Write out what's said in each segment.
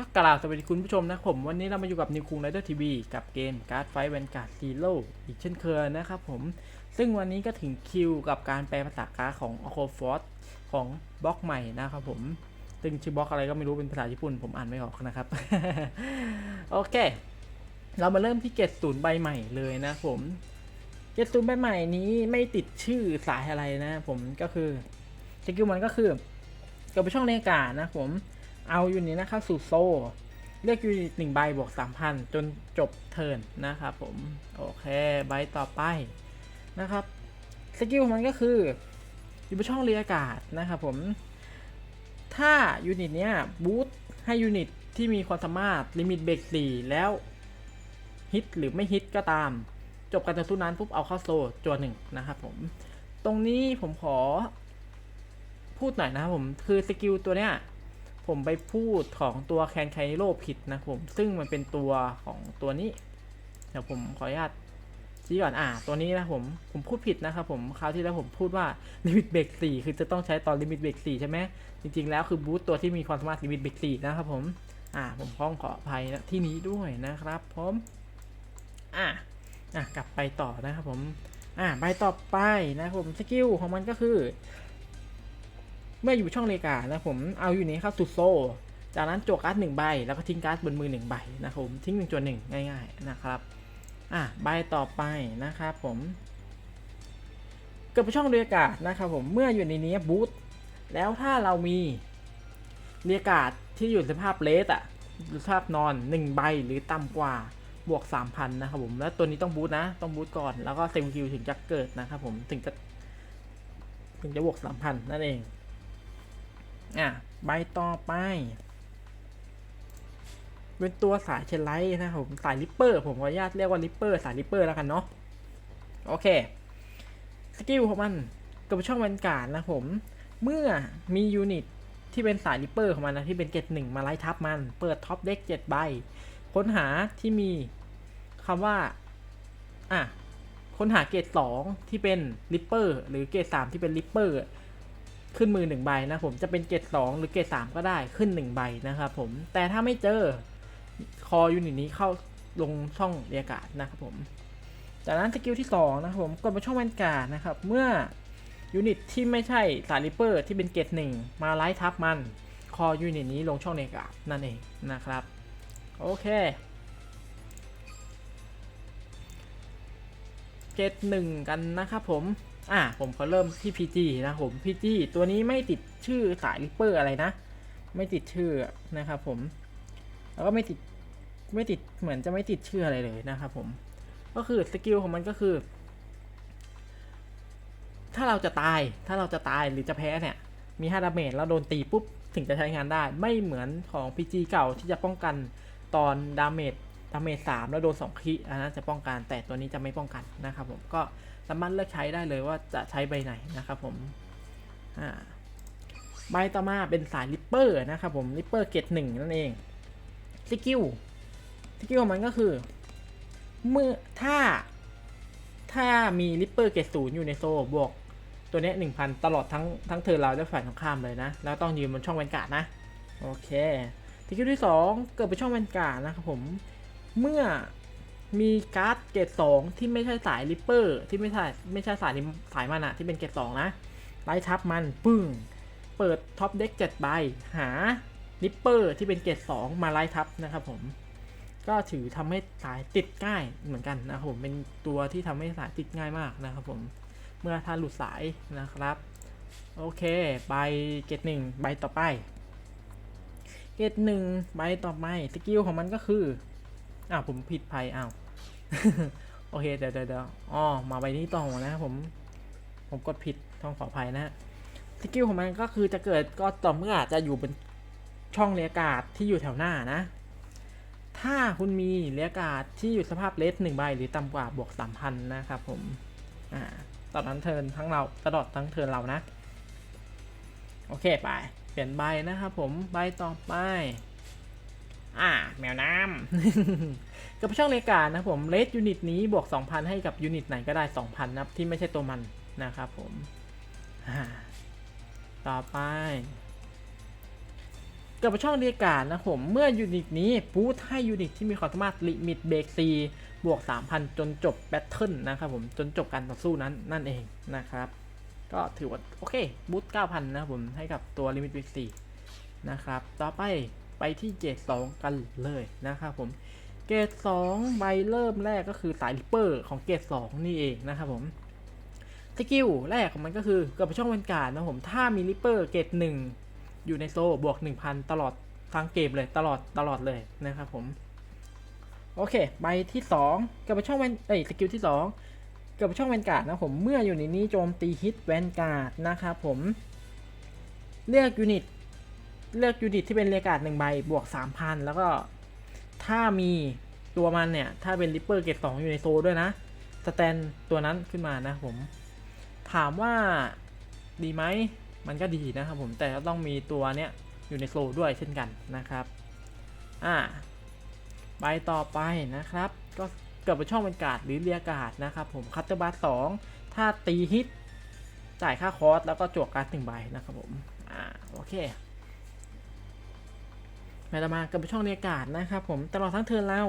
ก็กล่าวสวัสดีคุณผู้ชมนะผม วันนี้เรามาอยู่กับนิวคุงไรเดอร์ทีวีกับเกมการ์ดไฟแวนการ์ดซีโร่อีกเช่นเคยนะครับผม ซึ่งวันนี้ก็ถึงคิวกับการแปลภาษาการ์ดของอโคฟอร์ของบล็อกใหม่นะครับผม ซึ่งชื่อบล็อกอะไรก็ไม่รู้เป็นภาษาญี่ปุ่น ผมอ่านไม่ออกนะครับ โอเค เรามาเริ่มที่เกตศูนย์ใบใหม่เลยนะผมเกตศูนย์ใบใหม่นี้ไม่ติดชื่อสายอะไรนะผมก็คือสกิลมันก็คือเกิดไปช่องเลนอากาศนะผม เอายูนิตนะครับสู่โซเลือกยูนิตหนึ่งใบบวก3,000จนจบเทิร์นนะครับผม โอเค ใบต่อไปนะครับ สกิลของมันก็คือ อยู่บนช่องเรียอากาศนะครับผม ถ้ายูนิตเนี้ยบูตให้ยูนิตที่มีความสามารถลิมิตเบรก4แล้วฮิตหรือไม่ฮิตก็ตาม จบการต่อสู้นั้นปุ๊บเอาเข้าโซจวนหนึ่งนะครับผม ตรงนี้ผมขอพูดหน่อยนะครับผม คือสกิลตัวเนี้ย ผมไปพูดของตัวแคนไคโรผิดนะผม ซึ่งมันเป็นตัวของตัวนี้ เดี๋ยวผมขออนุญาตชี้ก่อน อ่า ตัวนี้นะผม ผมพูดผิดนะครับผม คราวที่แล้วผมพูดว่าลิมิตเบรกสี่คือจะต้องใช้ตอนลิมิตเบรกสี่ใช่ไหม จริงๆแล้วคือบูตตัวที่มีความสามารถลิมิตเบรกสี่นะครับผม อ่า ผมพ้องขออภัยนะที่นี้ด้วยนะครับผม อ่าอะกลับไปต่อนะครับผม อ่า ใบต่อไปนะผม สกิลของมันก็คือ เมื่ออยู่ช่องเลกานะผมเอาอยู่นี้เข้าสู่โซ จากนั้นโจกการ์ดหนึ่งใบ แล้วก็ทิ้งการ์ดบนมือหนึ่งใบนะครับผมทิ้งหนึ่งจวนหนึ่งง่ายๆนะครับอะใบต่อไปนะครับผมเกิดเป็นช่องเรียกาศนะครับผมเมื่ออยู่ในนี้บูทแล้วถ้าเรามีเรียกาศที่อยู่สภาพเลสอะสภาพนอนหนึ่งใบหรือต่ำกว่าบวก 3,000 นะครับผมแล้วตัวนี้ต้องบูทนะ ต้องบูทก่อนแล้วก็เซมคิวถึงจะเกิดนะครับผมถึงจะถึงจะบวก 3,000 นั่นเอง อะใบต่อไป เป็นตัวสายเชนไลท์นะผมสายลิปเปอร์ ผมขออนุญาตเรียกว่าลิปเปอร์สายลิปเปอร์แล้วกันเนาะโอเค สกิลของมันกับช่องแวนการ์ดนะผม เมื่อมียูนิตที่เป็นสายลิปเปอร์ของมันนะที่เป็นเกตหนึ่งมาไล่ทับมัน เปิดท็อปเด็กเจ็ดใบ ค้นหาที่มีคำว่า อะ ค้นหาเกตสองที่เป็นลิปเปอร์หรือเกตสามที่เป็นลิปเปอร์ ขึ้นมือหนึ่งใบนะผมจะเป็นเกรดสองหรือเกรดสามก็ได้ขึ้นหนึ่งใบนะครับผมแต่ถ้าไม่เจอคอยูนิตนี้เข้าลงช่องเรียกาศนะครับผมจากนั้นสกิลที่2นะครับผมกดมาช่องแวนการ์ดนะครับเมื่อยูนิตที่ไม่ใช่สายริเปอร์ที่เป็นเกรดหนึ่งมาไล่ทับมันคอยูนิตนี้ลงช่องเรียกาศนั่นเองนะครับ โอเคเกรดหนึ่งกันนะครับผม อะผมขอเริ่มที่ PG นะผม PG ตัวนี้ไม่ติดชื่อสายริปเปอร์อะไรนะ ไม่ติดชื่อนะครับผม แล้วก็ไม่ติดไม่ติดเหมือนจะไม่ติดชื่ออะไรเลยนะครับผม ก็คือสกิลของมันก็คือ ถ้าเราจะตายถ้าเราจะตายหรือจะแพ้เนี่ย มี5ดาเมจแล้วโดนตีปุ๊บ ถึงจะใช้งานได้ ไม่เหมือนของ PG เก่าที่จะป้องกันตอนดาเมจดาเมจสามแล้วโดนสองคีอันนั้นจะป้องกันแต่ตัวนี้จะไม่ป้องกันนะครับผมก็ สามารถเลือกใช้ได้เลยว่าจะใช้ใบไหนนะครับผมใบต่อมาเป็นสายลิปเปอร์นะครับผมลิปเปอร์เกตหนึ่งนั่นเองสกิลสกิลของมันก็คือเมื่อถ้าถ้ามีลิปเปอร์เกตศูนย์อยู่ในโซ่บวกตัวเนี้หนึ่งพันตลอดทั้งทั้งเธอเราและฝ่ายตรงข้ามเลยนะ แล้วต้องยืนบนช่องแวนการ์ดนะ โอเคสกิลที่สองเกิดเป็นช่องแวนการ์ดนะครับผม เมื่อ มีการ์ดเกตสองที่ไม่ใช่สายลิปเปอร์ที่ไม่ใช่ไม่ใช่สายสายมันอะที่เป็นเกตสองนะไล่ทับมันปึ้ง เปิดท็อปเด็กเจ็ดใบหาลิปเปอร์ที่เป็นเกตสองมาไล่ทับนะครับผม ก็ถือทำให้สายติดง่ายเหมือนกันนะครับผมเป็นตัวที่ทำให้สายติดง่ายมากนะครับผมเมื่อถ้าหลุดสายนะครับ โอเคใบเกตหนึ่งใบต่อไปเกตหนึ่งใบต่อไปสกิลของมันก็คือ อ้าวผมผิดภัยอ้าวโอเคเดี๋ยวเดี๋ยวอ๋อมาใบนี้ต่อนะครับผมผมกดผิดต้องขออภัยนะฮะสกิลของมันก็คือจะเกิดก็ต่อเมื่อจะอยู่บนช่องเรียกาศที่อยู่แถวหน้านะ ถ้าคุณมีเรียกาศที่อยู่สภาพเลสหนึ่งใบหรือต่ำกว่าบวกสามพันนะครับผมอ่าตอนนั้นเทินทั้งเราตลอดทั้งเทินเรานะ โอเคไป เปลี่ยนใบนะครับผมใบต่อไป อ่า แมวน้ำ กับช่องเลกานะผมเลสยูนิตนี้บวก 2,000 ให้กับยูนิตไหนก็ได้ 2,000นะครับที่ไม่ใช่ตัวมันนะครับผม ต่อไป กับช่องเรียการนะผมเมื่อยูนิตนี้บูทให้ยูนิตที่มีความสามารถลิมิตเบรกซีบวก 3,000 จนจบแบทเทิลนะครับผมจนจบการต่อสู้นั้นนั่นเองนะครับ ก็ถือว่า โอเคบูท9,000 นะครับผมให้กับตัวลิมิตเบรกซีนะครับ ต่อไป ไปที่เกรด2กันเลยนะครับผมเกรด2ใบเริ่มแรกก็คือสายริปเปอร์ของเกรด2นี่เองนะครับผมสกิลแรกของมันก็คือเกิดไปช่องเวนการนะผมถ้ามีริปเปอร์เกรด1อยู่ในโซบวก 1,000 ตลอดทั้งเกมเลยตลอดตลอดเลยนะครับผมโอเค ใบที่2เกิดไปช่องเวนเอ้ยสกิลที่ 2 เกิดไปช่องเวนการ์ดนะผมเมื่ออยู่ในนี้โจมตีฮิตแวนการ์ดนะครับผมเลือกยูนิต เลือกยูนิตที่เป็นเรียกาดหนึ่งใบบวก 3,000 แล้วก็ถ้ามีตัวมันเนี่ย ถ้าเป็นริปเปอร์เกรดสองอยู่ในโซลด้วยนะ สแตนตัวนั้นขึ้นมานะครับผม ถามว่าดีไหมมันก็ดีนะครับผม แต่ก็ต้องมีตัวเนี้ยอยู่ในโซลด้วยเช่นกันนะครับ อ่าใบต่อไปนะครับ ก็เกิดเป็นช่องเป็นกาดหรือเรียกาดนะครับผมคัตเตอร์บัสสองถ้าตีฮิตจ่ายค่าคอสแล้วก็จวกการ์ดหนึ่งใบนะครับผม อ่า โอเค แมตามากับช่องเรียการ์ดนะครับผมตลอดทั้งเทิร์นเรา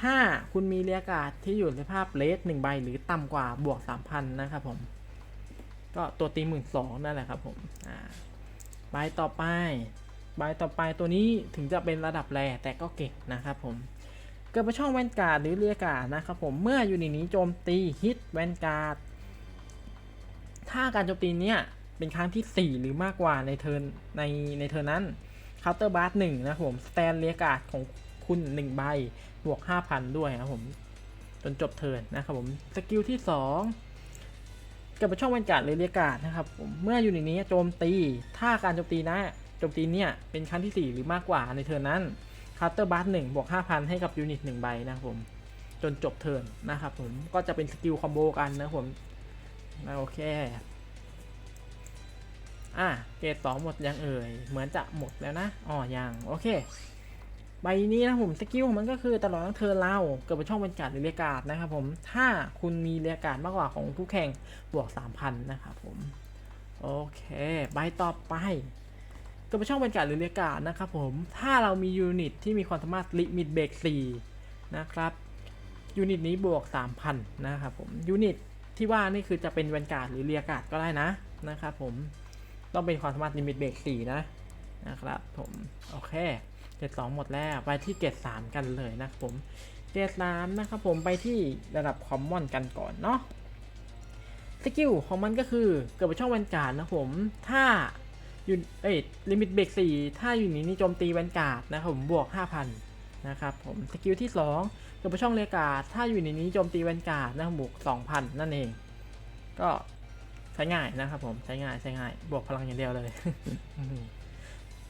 ถ้าคุณมีเรียการ์ดที่อยู่ในภาพเลสหนึ่งใบหรือต่ำกว่าบวก3,000นะครับผม ก็ตัวตีหมื่นสองนั่นแหละครับผมอ่าใบต่อไปใบต่อไปตัวนี้ถึงจะเป็นระดับแรแต่ก็เก่งนะครับผมเกิดไปช่องแวนการ์ดหรือเรียการ์ดนะครับผมเมื่ออยู่ในนี้โจมตีฮิตแวนการ์ดถ้าการโจมตีเนี้ยเป็นครั้งที่ 4 หรือมากกว่าในเทิร์นในในเทิร์นนั้น เคาน์เตอร์บาร์หนึ่งนะครับผมสแตนเรียกาดของคุณ 1 ใบบวก 5,000 ด้วยนะครับผมจนจบเทิร์นนะครับผมสกิลที่ 2 กับช่องแวนการ์ดหรือเรียการ์ดนะครับผมเมื่ออยู่ในนี้โจมตีถ้าการโจมตีนะโจมตีเนี่ยเป็นครั้งที่ 4 หรือมากกว่าในเทิร์นนั้นเคาน์เตอร์บาร์หนึ่งบวก 5,000 ให้กับยูนิต1ใบนะครับผมจนจบเทิร์นนะครับผมก็จะเป็นสกิลคอมโบกันนะครับผมโอเค อะเกรดสองหมดยังเอ่ย เหมือนจะหมดแล้วนะ อ๋อยัง โอเค ใบนี้นะผมสกิลของมันก็คือตลอดทั้งเทิร์นเราเกิดเป็นช่องบรรยากาศหรือเรียการ์ดนะครับผม ถ้าคุณมีเรียการ์ดมากกว่าของผู้แข่งบวก 3,000 นะครับผม โอเค ใบต่อไปเกิดเป็นช่องบรรยากาศหรือเรียการ์ดนะครับผม ถ้าเรามียูนิตที่มีความสามารถลิมิตเบรก4นะครับยูนิตนี้บวก 3,000 นะครับผม ยูนิตที่ว่านี่คือจะเป็นแวนการ์ดหรือเรียการ์ดก็ได้นะนะครับผม ต้องเป็นความสามารถลิมิตเบรก4นะนะครับผมโอเคเกรด2หมดแล้วไปที่เกรด3กันเลยนะครับผมเกรด3นะครับผมไปที่ระดับคอมมอนกันก่อนเนาะสกิลของมันก็คือเกิดเป็นช่องแวนการ์ดนะผมถ้าอยู่เอ้ยลิมิตเบรก4ถ้าอยู่นี้นี่โจมตีแวนการ์ดนะครับผมบวก 5,000 นะครับผมสกิลที่ 2 เกิดเป็นช่องเรียกาดถ้าอยู่ในนี้โจมตีแวนการ์ดนะครับบวก2,000 นั่นเอง ก็ ใช้ง่ายนะครับผมใช้ง่ายใช้ง่ายบวกพลังอย่างเดียวเลย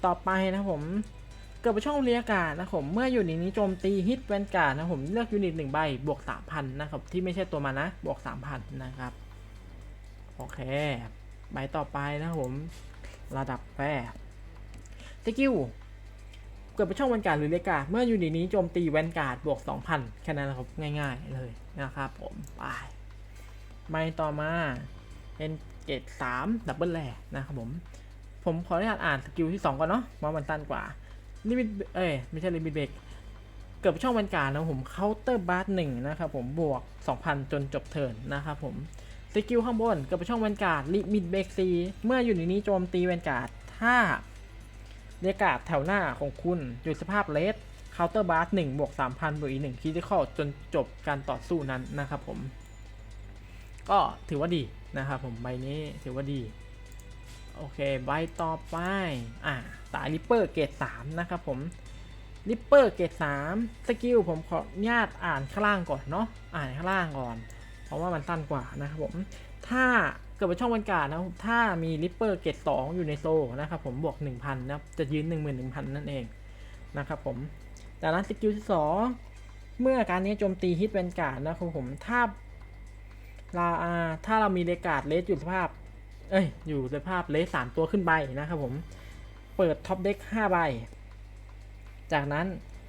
ต่อไปนะครับผม เกิดไปช่องเรียการ์ดนะครับผมเมื่ออยู่ในนี้โจมตีฮิตแวนการ์ดนะครับผมเลือกยูนิตหนึ่งใบบวก3,000นะครับที่ไม่ใช่ตัวมานะบวก3,000นะครับโอเคใบต่อไปนะครับผมระดับแรกสกิลเกิดไปช่องแวนการ์ดหรือเรียการ์ดเมื่อยูนิตนี้โจมตีแวนการ์ดบวก 2,000 แค่นั้นนะครับ ง่ายๆเลยนะครับผม ไปใบต่อมา เป็นเกรดสามดับเบิลแรนะครับผม ผมขออนุญาตอ่านสกิลที่2ก่อนเนาะว่ามันสั้นกว่าลิมิตเอ้ยไม่ใช่ลิมิตเบรกเกิดช่องบรรการนะผมเคาน์เตอร์บาร์หนึ่งนะครับผมบวก 2,000 จนจบเทิร์นนะครับผมสกิลข้างบนเกิดช่องบรรการลิมิตเบรกซีเมื่ออยู่ในนี้โจมตีแวนการถ้าเรียกการ์ดแถวหน้าของคุณอยู่สภาพเลสเคาน์เตอร์บาร์หนึ่งบวก 3,000บวกอีกหนึ่งคิดิคอลจนจบการต่อสู้นั้นนะครับผม ก็ถือว่าดี นะครับผมใบนี้ถือว่าดี โอเค ใบต่อไป อ่าสายริปเปอร์เกรด3นะครับผมริปเปอร์เกรด3สกิลผมขออนุญาตอ่านข้างล่างก่อนเนาะอ่านข้างล่างก่อน เพราะว่ามันสั้นกว่านะครับผมถ้าเกิดเป็นช่องบรรยากาศนะครับถ้ามีริปเปอร์เกรด2อยู่ในโซนะครับผมบวก 1,000นะครับจะยืน 11,000 นั่นเองนะครับผมจากนั้นสกิลที่2เมื่อการนี้โจมตีฮิตแวนการ์ดนะครับผมถ้า เราอาถ้าเรามีเลกาดเลสอยู่สภาพ เอ้ย อยู่สภาพเลสสามตัวขึ้นใบนะครับผม เปิดท็อปเด็กห้าใบ จากนั้น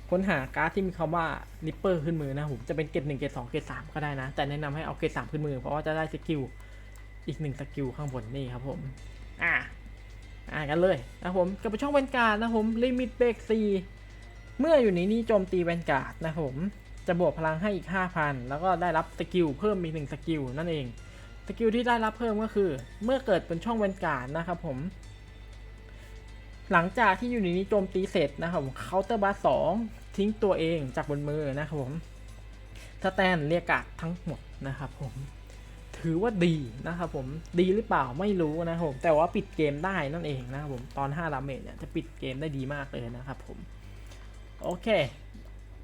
ค้นหาการ์ดที่มีคำว่าริปเปอร์ขึ้นมือนะผม จะเป็นเกรดหนึ่งเกรดสองเกรดสามก็ได้นะ แต่แนะนำให้เอาเกรดสามขึ้นมือ เพราะว่าจะได้สกิลอีกหนึ่งสกิลข้างบนนี่ครับผม อะอ่านกันเลยนะผมกับช่องแวนการ์ดนะผมลิมิตเบรกซีเมื่ออยู่ในนี้โจมตีแวนการ์ดนะผม จะบวกพลังให้อีก 5,000 แล้วก็ได้รับสกิลเพิ่มอีกหนึ่งสกิลนั่นเอง สกิลที่ได้รับเพิ่มก็คือ เมื่อเกิดเป็นช่องแวนการ์ดนะครับผม หลังจากที่อยู่ในนี้โจมตีเสร็จนะครับผมเคาน์เตอร์บาร์สองทิ้งตัวเองจากบนมือนะครับผมสแตนเรียกการ์ดทั้งหมดนะครับผมถือว่าดีนะครับผมดีหรือเปล่าไม่รู้นะครับผมแต่ว่าปิดเกมได้นั่นเองนะครับผมตอน5ดาเมจเนี่ยจะปิดเกมได้ดีมากเลยนะครับผมโอเค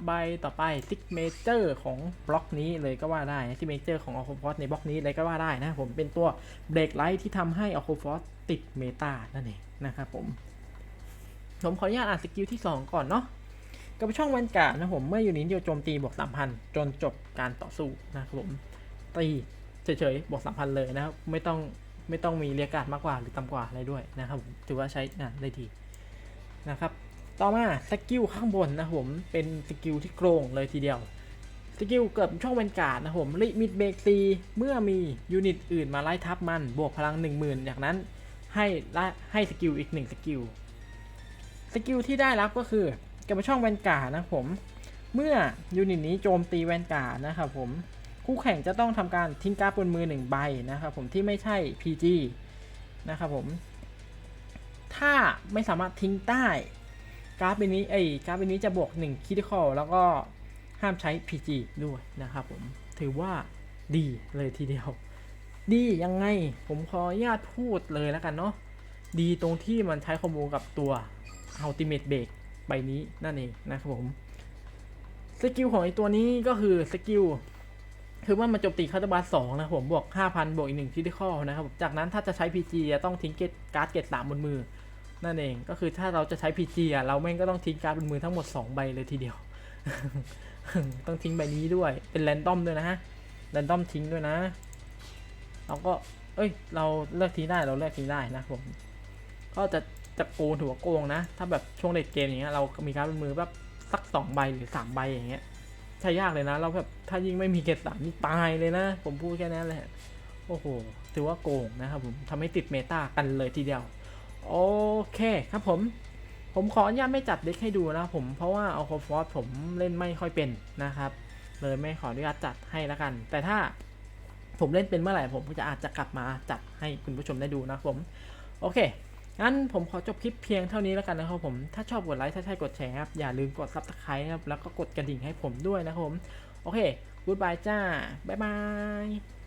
ใบต่อไปซิกเมเจอร์ของบล็อกนี้เลยก็ว่าได้ซิกเมเจอร์ของอ l ค f o r ในบล็อกนี้เลยก็ว่าได้นะผมเป็นตัวเบรกไลท์ที่ทำให้อ l ค f o r ติดเมตานั่นเองนะครับผม ผมขออนุญาตอ่านสกิลที่ 2 ก่อนเนาะกับช่องแวนกาดนะผมเมื่ออยู่นี้เดียวโจมตีบวก3,000จนจบการต่อสู้นะครับผมตีเฉยๆบวก3,000เลยนะครับไม่ต้องไม่ต้องมีเรียกการ์ดมากกว่าหรือต่ำกว่าอะไรด้วยนะครับผมถือว่าใช้งานได้ดีนะครับ ต่อมาสกิลข้างบนนะผมเป็นสกิลที่โกงเลยทีเดียวสกิลเกิดช่องแวนการ์ดนะผมลิมิตเบรกซีเมื่อมียูนิตอื่นมาไล่ทับมันบวกพลัง 10,000จากนั้นให้ให้สกิลอีก 1 สกิล สกิลที่ได้รับก็คือกับช่องแวนการ์ดนะผม เมื่อยูนิตนี้โจมตีแวนการ์ดนะครับผมคู่แข่งจะต้องทำการทิ้งการ์ดบนมือหนึ่งใบนะครับผมที่ไม่ใช่ PG นะครับผม ถ้าไม่สามารถทิ้งได้ การ์ดใบนี้ไอ้ยการ์ดใบนี้จะบวก1คิดคอแล้วก็ห้ามใช้ PG ด้วยนะครับผมถือว่าดีเลยทีเดียว ดียังไงผมขออนุญาตพูดเลยแล้วกันเนาะดีตรงที่มันใช้คอมโบกับตัว Ultimate Break ใบนี้นั่นเองนะครับผมสกิลของไอตัวนี้ก็คือสกิลคือว่ามันโจมตีคาร์ดบาร์สองนะผมบวก 5,000 บวกอีกหนึ่งคิดคอนะครับจากนั้นถ้าจะใช้ PG จะต้องทิ้งเกตการ์ดเกตสามบนมือ นั่นเองก็คือถ้าเราจะใช้ PG อะเราแม่งก็ต้องทิ้งการ์ดบนมือทั้งหมด 2 ใบเลยทีเดียว ต้องทิ้งใบนี้ด้วยเป็นแรนดอมด้วยนะฮะแรนดอมทิ้งด้วยนะ เราก็เอ้ย เราเลือกทิ้งได้เราเลือกทิ้งได้นะผมก็จะจะโกงถือว่าโกงนะ ถ้าแบบช่วงเด็กเกมอย่างเงี้ยเรามีการ์ดบนมือแบบสักสองใบหรือสามใบอย่างเงี้ยใช้ยากเลยนะ เราแบบถ้ายิ่งไม่มีเกตสามนี่ตายเลยนะ ผมพูดแค่นั้นแหละโอ้โหถือว่าโกงนะครับผมทำให้ติดเมตากันเลยทีเดียว โอเคครับผม ผมขออนุญาตไม่จัดเด็กให้ดูนะผมเพราะว่าเอาคฟอร์ผมเล่นไม่ค่อยเป็นนะครับ เลยไม่ขออนุญาตจัดให้แล้วกัน แต่ถ้าผมเล่นเป็นเมื่อไหร่ผมก็จะอาจจะกลับมาจัดให้คุณผู้ชมได้ดูนะผม โอเคงั้นผมขอจบคลิปเพียงเท่านี้แล้วกันนะครับผมถ้าชอบกดไลค์ถ้าใช่กดแชร์ครับอย่าลืมกด subscribe ครับแล้วก็กดกระดิ่งให้ผมด้วยนะครับผม โอเค goodbye จ้าบ๊ายบาย